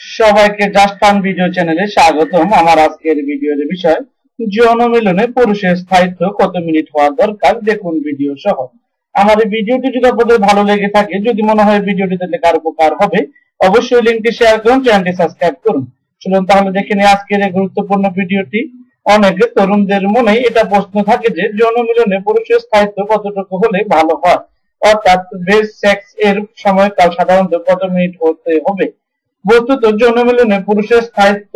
সবাইকে just fun video চ্যানেলে স্বাগতম। আমার আজকের ভিডিওর বিষয় যৌন মিলনে পুরুষের স্থায়িত্ব কত মিনিট হওয়া দরকার? দেখুন ভিডিও সহ। আমার ভিডিওটি যদি আপনাদের ভালো লেগে থাকে, যদি মনে হয় ভিডিওটি তাহলে কার উপকার হবে, অবশ্যই লিঙ্কটি শেয়ার করুন চ্যানেলটি সাবস্ক্রাইব করুন। চলুন তাহলে দেখে নিই আজকের এই গুরুত্বপূর্ণ ভিডিওটি। অনেক তরুণদের মনে এটা প্রশ্ন থাকে যে যৌন মিলনে পুরুষের স্থায়িত্ব কতটুকু হলে ভালো হয়? অর্থাৎ বেস সেক্স এর সময়কাল সাধারণত কত মিনিট হতে হবে? বস্তুত যৌন মিলনে পুরুষের স্থায়িত্ব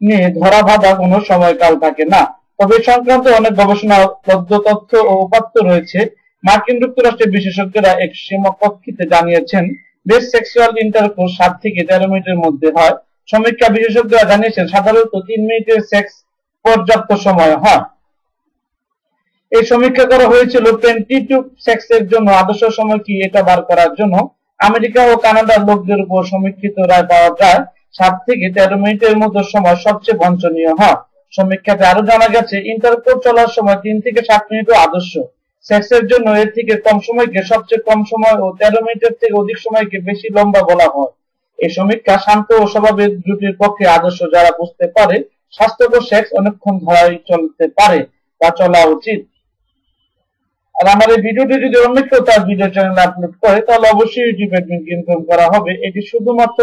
নিয়ে ধরা বাঁধা কোনো সময়কাল থাকে না। তবে সংক্রান্ত অনেক গবেষণাবদ্ধ তথ্য ও উপাত্ত রয়েছে। মার্কিন যুক্তরাষ্ট্রের বিশেষজ্ঞরা এক সীমাকক্ষিতে জানিয়েছেন, বেশ সেক্সুয়াল ইন্টারকোর্স সাত থেকে তেরো মিনিটের মধ্যে হয়। সমীক্ষা বিশেষজ্ঞরা জানিয়েছেন, সাধারণত তিন মিনিটের সেক্স পর্যাপ্ত সময় হয়। এই সমীক্ষা করা হয়েছিল পেন্টিটিউব সেক্সের জন্য। আদর্শ সময় কি এটা বার করার জন্য? আমেরিকা ও কানাডার লোকদের উপর সমীক্ষিত রায় পাওয়া যায় সাত থেকে তেরো মিনিটের মতো সময় সবচেয়ে বঞ্চনীয় হয় সমীক্ষাতে আরও জানা গেছে ইন্টারকোর্স চলার সময় তিন থেকে সাত মিনিটও আদর্শ। সেক্সের জন্য এর থেকে কম সময়কে সবচেয়ে কম সময় ও তেরো মিনিটের থেকে অধিক সময়কে বেশি লম্বা বলা হয়। এই সমীক্ষা শান্ত ও স্বভাবের জুটির পক্ষে আদর্শ, যারা বুঝতে পারে স্বাস্থ্যকর সেক্স অনেকক্ষণ ধরাই চলতে পারে বা চলা উচিত। আর আমার এই ভিডিওটি যদি অন্য কেউ তার ভিডিও চ্যানেলে আপলোড করে, তাহলে অবশ্যই ইউটিউব ইনফর্ম করা হবে? এটি শুধুমাত্র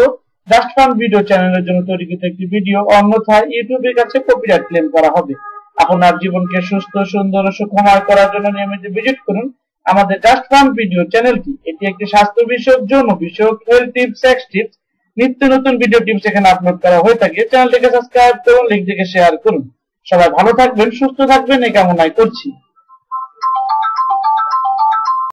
জাস্ট ফান ভিডিও চ্যানেলের জন্য তৈরিকৃত একটি ভিডিও অন্যথায় ইউটিউবের কাছে কপিরাইট ক্লেম করা হবে। আপনার জীবনকে সুস্থ, সুন্দর ও সুখময় করার জন্য নিয়মিত ভিজিট করুন আমাদের জাস্ট ফান ভিডিও চ্যানেলটি এটি একটি স্বাস্থ্য বিষয়ক, যৌন বিষয়ক হেলথ টিপস সেক্স টিপস নিত্য নতুন ভিডিও টিপস এখানে আপলোড করা হয়ে থাকে। চ্যানেলটিকে সাবস্ক্রাইব করুন লিঙ্কটিকে শেয়ার করুন। সবাই ভালো থাকবেন, সুস্থ থাকবেন, এই কামনাই করছি।